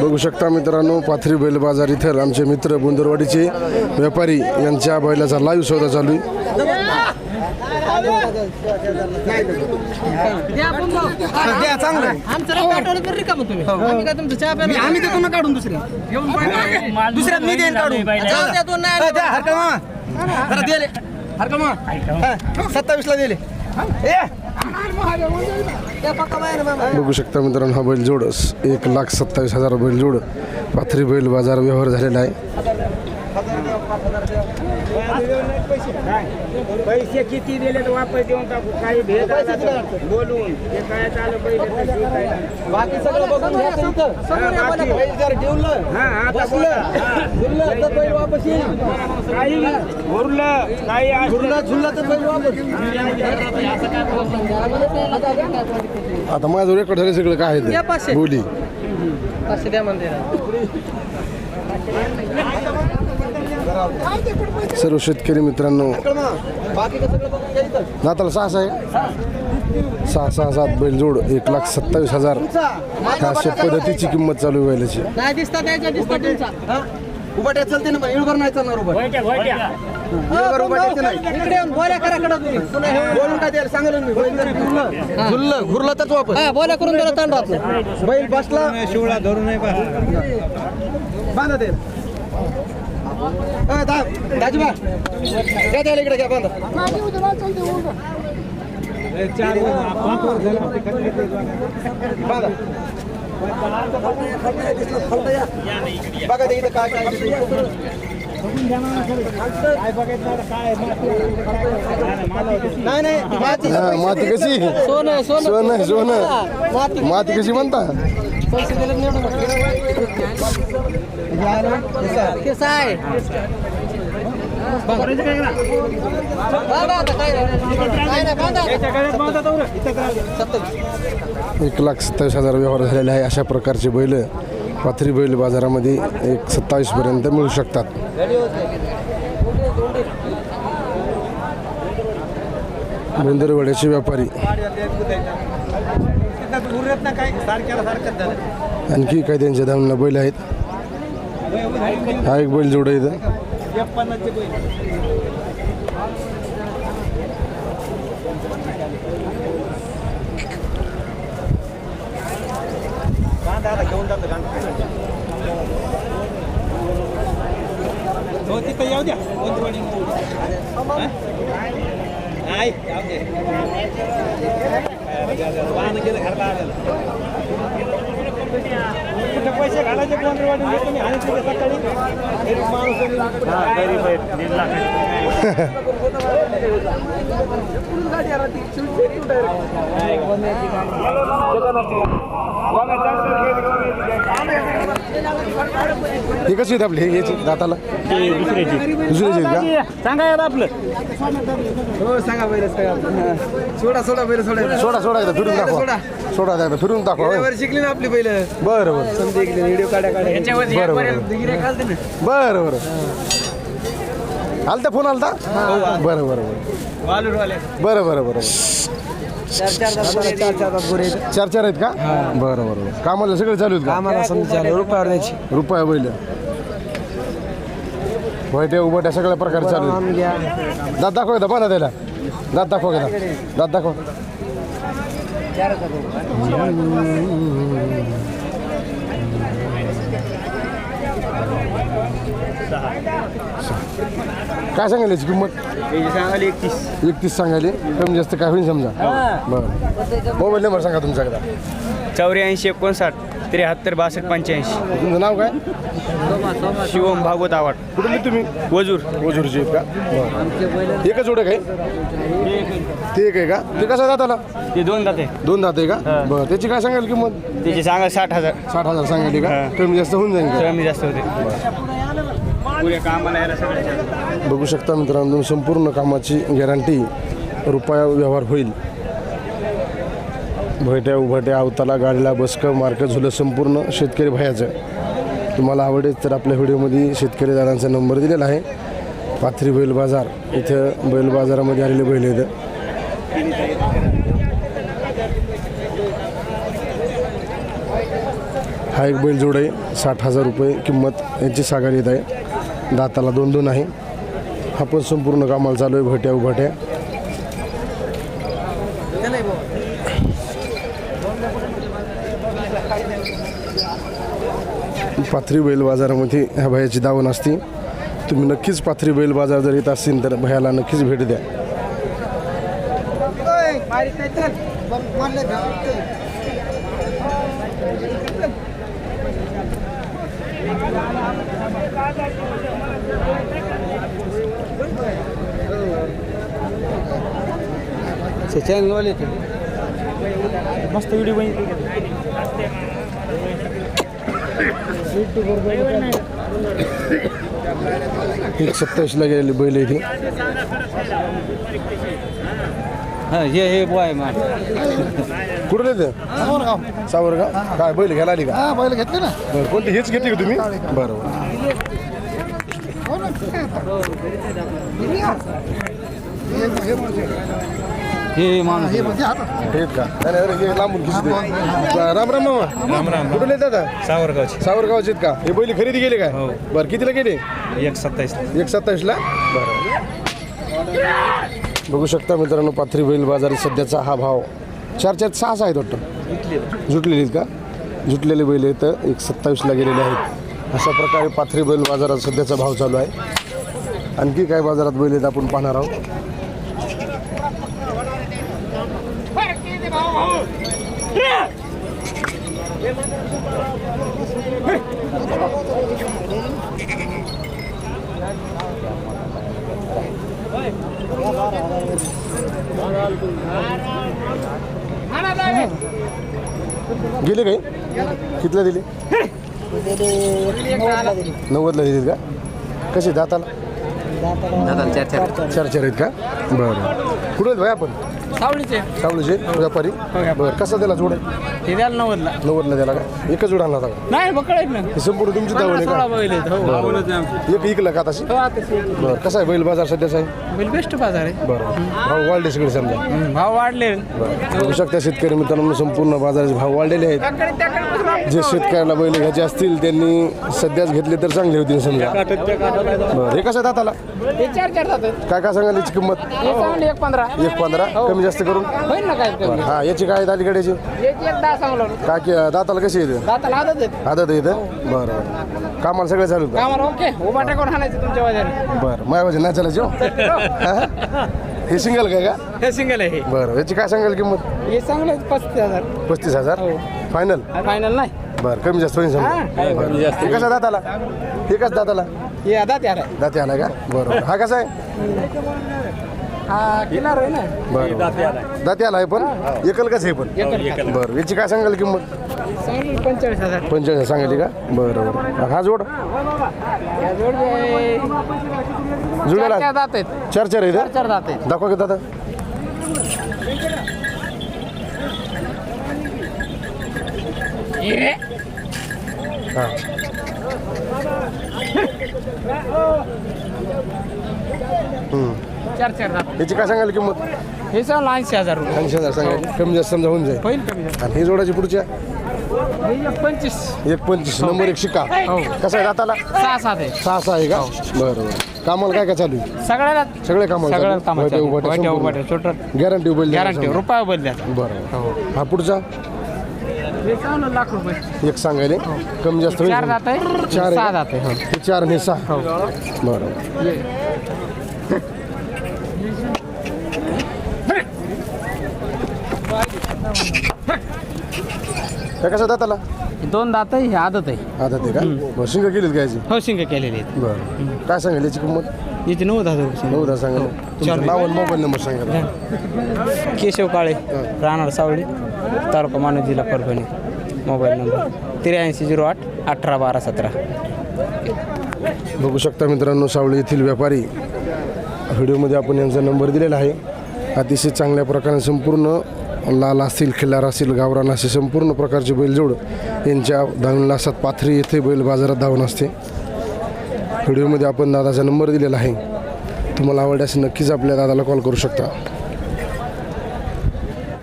बघू शकता मित्रांनो पाथरी बैल बाजार इथं आमचे मित्र बुंदरवाडीचे व्यापारी यांच्या बैलाचा लाईव्ह सौदा चालू आहे. द्या चांगलं आमचं नाव पाठवलं तर रिकामं तुम्ही. आम्ही काय तुमचं चहा प्यायला आम्ही देतो ना काढून दुसऱ्या. दुसऱ्यात मी देईन काढून. जाऊ द्या, दोन नाही. हा, सत्तावीस ला दिले. बघू शकता मित्रांनो हा बैल जोड एक लाख सत्तावीस हजार बैल जोड. पाथरी बैल बाजार व्यवहार झालेला आहे. पैसे किती दिले तर वापस देऊन टाकू? काही भेद बोलून. ते काय चालू पैसे बाकी सगळं बघून जर ठेवलं हा आता बसलं झुललं तर बैल वापस येईल. काही उरलं काही असलं. झुललं झुललं तर बैल वापस आता माझं रेकॉर्ड झाले सगळं काय. बोली. पाचशे द्या म्हणते. सर्व शेतकरी मित्रांनो. बाकी सगळं बघून घ्या इथं नाताला सहा सहा आहे. सहा सहा सात बैल जोड. एक लाख सत्तावीस हजार. अशा पद्धतीची किंमत चालू? उभाट्या चालते ना नाही चालणार बोलून काय द्यायला मी झुललं घुरलं तर वापस हा करून जरा ताण राहत. नाही. बैल बसला. शिवळा धरून नाही बांधा ते. दाजीबा इकडे घ्या बघा ते इथं काय काय नाही नाही माती माती कशी सोनं सोनं सोनं सोनं माती माती कशी म्हणता पैसे दिले आहे एक लाख सत्तावीस हजार व्यवहार झालेले आहे. अशा प्रकारचे बैल पाथरी बैल बाजारामध्ये एक सत्तावीसपर्यंत मिळू शकतात. बेंदरवाड्याचे व्यापारी. आणखी काही त्यांच्या धावणीला बैल आहेत. हा एक बैल जोड आहे इथं तिथं येऊ द्या पैसे घालायचे कोण तुम्ही आणि सकाळी? एक माणूस हे कशी आहेत आपली? याची दाताला? दुसऱ्याची का? सांगा यार आपलं हो सांगा. बैल सोडा सोडा बैल सोडा. सोडा सोडा एकदा फिरून दाखवा. सोडा. एकदा फिरून दाखवा शिकली ना आपली बैल बरं बरं. समजे व्हिडिओ काढा काढा. बरं बरं बरं बरं. आलता फोन आलता? बरं बरं बरं. बरं बरं बरं चार चार चार चार गोरे चार चार आहेत का? बरं बरं बरं. कामाला सगळे चालू आहेत का? आम्हाला समजा रुपयावर द्यायची रुपया बैल. व्हाईट उभट्या सगळ्या प्रकार चालू आहेत. आम घ्या. दात दाखव एकदा बांधा त्याला. दात दाखव एकदा. दात दाखव. काय सांगायला याची किंमत? सांगाल एकतीस एकतीस सांगायले. कमी जास्त काय होईल समजा? बरं. मोबाईल नंबर सांगा तुमच्याकडे चौऱ्याऐंशी एकोणसाठ त्र्याहत्तर बासष्ट पंच्याऐंशी. तुमचं नाव काय? शिवम भागवत आवाड कुठले तुम्ही? वजूर. आहेत का? बरं. एकच जोडक आहे ते एक आहे का? ते कसं दाताला? ते दोन जाते दोन दात आहे का? बरं. त्याची काय सांगाल किंमत? त्याचे सांगा साठ हजार. साठ हजार सांगायली का. कमी जास्त होऊन जाईल का? कमी जास्त होते. कामाला यायला सगळ्याच्या बघू शकता मित्रांनो संपूर्ण कामाची गॅरंटी रुपया व्यवहार होईल. भयट्या उभट्या अवताला गाडीला बसकं मार्क झुलं संपूर्ण शेतकरी भयाचं. तुम्हाला आवडेल तर आपल्या व्हिडिओमध्ये शेतकरी दादांचा नंबर दिलेला आहे. पाथरी बैल बाजार इथं बैल बाजारामध्ये आलेले बैल आहेत. हा एक बैलजोड आहे साठ हजार रुपये किंमत यांची सागर येत आहे. दाताला दोन दोन आहे. हा पण संपूर्ण कामाला चालू आहे भट्या उभाट्या पाथरी बैल बाजारामध्ये ह्या भयाची दावण असते. तुम्ही नक्कीच पाथरी बैल बाजार जर येत असतील तर भयाला नक्कीच भेट द्या. चॅनलवाले ते मस्त व्हिडिओ बघितली. एक सत्तावीसला गेलेली बैल आहे ती हां हे हे बॉय मा कुठं येते? सावरगाव. काय बैल घ्यायला आली का? बैल घेतले ना. बरं कोणती? हेच घेतली का तुम्ही? बरोबर हे माणूस का? नाही, हे लांबून राम राम मामा. राम राम. कुठून येतात सावरगावचे सावरगावचे. आहेत का? हे बैल खरेदी केले काय? बरं कितीला गेले एक सत्तावीस एक सत्तावीसला? बरं. बघू शकता मित्रांनो पाथरी बैल बाजारात सध्याचा हा भाव. चार चार सहा सहा आहेत वाटतं. जुटलेले आहेत का? जुटलेले बैल आहेत एक सत्तावीसला गेलेले आहेत. अशा प्रकारे पाथरी बैल बाजारात सध्याचा भाव चालू आहे. आणखी काय बाजारात बैल आहेत आपण पाहणार आहोत? गेले काय कितला दिले? नव्वदला दिले का? कसे दाताला? चार चार चार चार आहेत का? बरं. कुठे भाई आपण? सावळीचे सावळीचे व्यापारी. बरं कसा दिला जोड ते द्याल नव्वदला. नव्वदला दिला का? एकच जोड आणला होता का? नाही आहेत ना. हे संपूर्ण तुमची दावण आहे सोळा का बैल आहेत. हो. एक इकला का तशी हो, आता ते- बरं कसा आहे बैल बाजार सध्याचा आहे? बैल बेस्ट बाजार आहे. बरं भाव वाढले सगळे समजा. हम्म, भाव वाढले. बरं. बघू शकता शेतकरी मित्रांनो संपूर्ण बाजाराचे भाव वाढलेले आहेत. जे शेतकऱ्याला बैल घ्यायचे असतील त्यांनी सध्याच घेतले तर चांगले होतील समजा. बरं हे कसं आहे दाताला? हे चार चार जातात काय काय सांगाल याची किंमत? हे चांगले एक पंधरा. एक पंधरा. कमी जास्त करून? होईल ना काय कमी हा याची काय आहे अलीकडेची एक एक दहा सांगलो. काय की दाताला कशी येते दाताला आदत आहेत आदत येतं बरं बरं. कामाला सगळे चालू कामाला ओके. उभा टाकून हाणायचं तुमच्या बाजारी का बरं मायाबाजी नाही चालायची हो? हे. सिंगल काय का? हे सिंगल आहे हे. बरं. याची काय सांगाल किंमत? हे चांगलं आहे पस्तीस हजार. पस्तीस हजार? फायनल फायनल नाही. बरं. कमी जास्त होईल हा, समजा. काय बरं. कमी जास्त. हे कसा दाताला? हे कसं दाताला? हे आता त्याला आहे. दाते आला का? बरोबर हा कसा आहे? हा किनार आहे ना. बरं. दाते आला आहे. पण? एकल कसं आहे पण? एकल बरं याची काय सांगाल किंमत? सांगितलं पंचेचाळीस हजार. सांगायची का? बरं बरं. हा जोड? या जोड जुळेला चार चार दात आहेत. चार चार आहे चार दात आहेत. दाखवा की दादा. हा. चार चार दात याची काय सांगाल किंमत? हे सांग ऐंशी हजार रुपये. ऐंशी हजार सांगायची कमी जास्त समजा होऊन जाईल. होईल कमी. आणि हे जोडाची पुढच्या? हे एक पंचवीस. एक पंचवीस. नंबर एक शिक्का हो. कसा आहे दाताला? सहा सात आहे. सहा सहा आहे का? बरं बरं. कामाला काय काय चालू आहे? सगळ्याला सगळे कामाला सगळ्या चालू आहे? कामात वाट्या उभाट्या संपूर्ण. छोट गॅरंटी उभं गॅरंटी रुपया बदल्यात बरं हा. पुढचा? हे लाख रुपये. एक सांगायले. कमी जास्त होईल चार दात आहे. चार सहा आहे. हो. हे चार आणि हे. सहा बरं. हे. कसं दाताला? दोन दात आहे हे आदत आहे. आता ते का? बरं शिंग केलीत घ्यायची हो शिंग केलेली आहेत. बरं. काय सांगाल याची किंमत? याची नव्वद हजार रुपये नऊ दहा तुमचं नाव आणि मोबाईल नंबर सांगा केशव काळे राहणार सावळी तालुका मानव जिल्हा परभणी. मोबाईल नंबर त्र्याऐंशी झिरो आठ अठरा बारा सतरा. बघू शकता मित्रांनो सावळी येथील व्यापारी. व्हिडिओमध्ये आपण यांचा नंबर दिलेला आहे. अतिशय चांगल्या प्रकारे संपूर्ण लाल असतील खिल्लार असतील गावरान असे संपूर्ण प्रकारचे बैलजोड यांच्या धावणलासात पाथरी येथे बैल बाजारात धावण असते. व्हिडिओमध्ये आपण दादाचा नंबर दिलेला आहे. तुम्हाला आवडल्यास नक्कीच आपल्या दादाला कॉल करू शकता.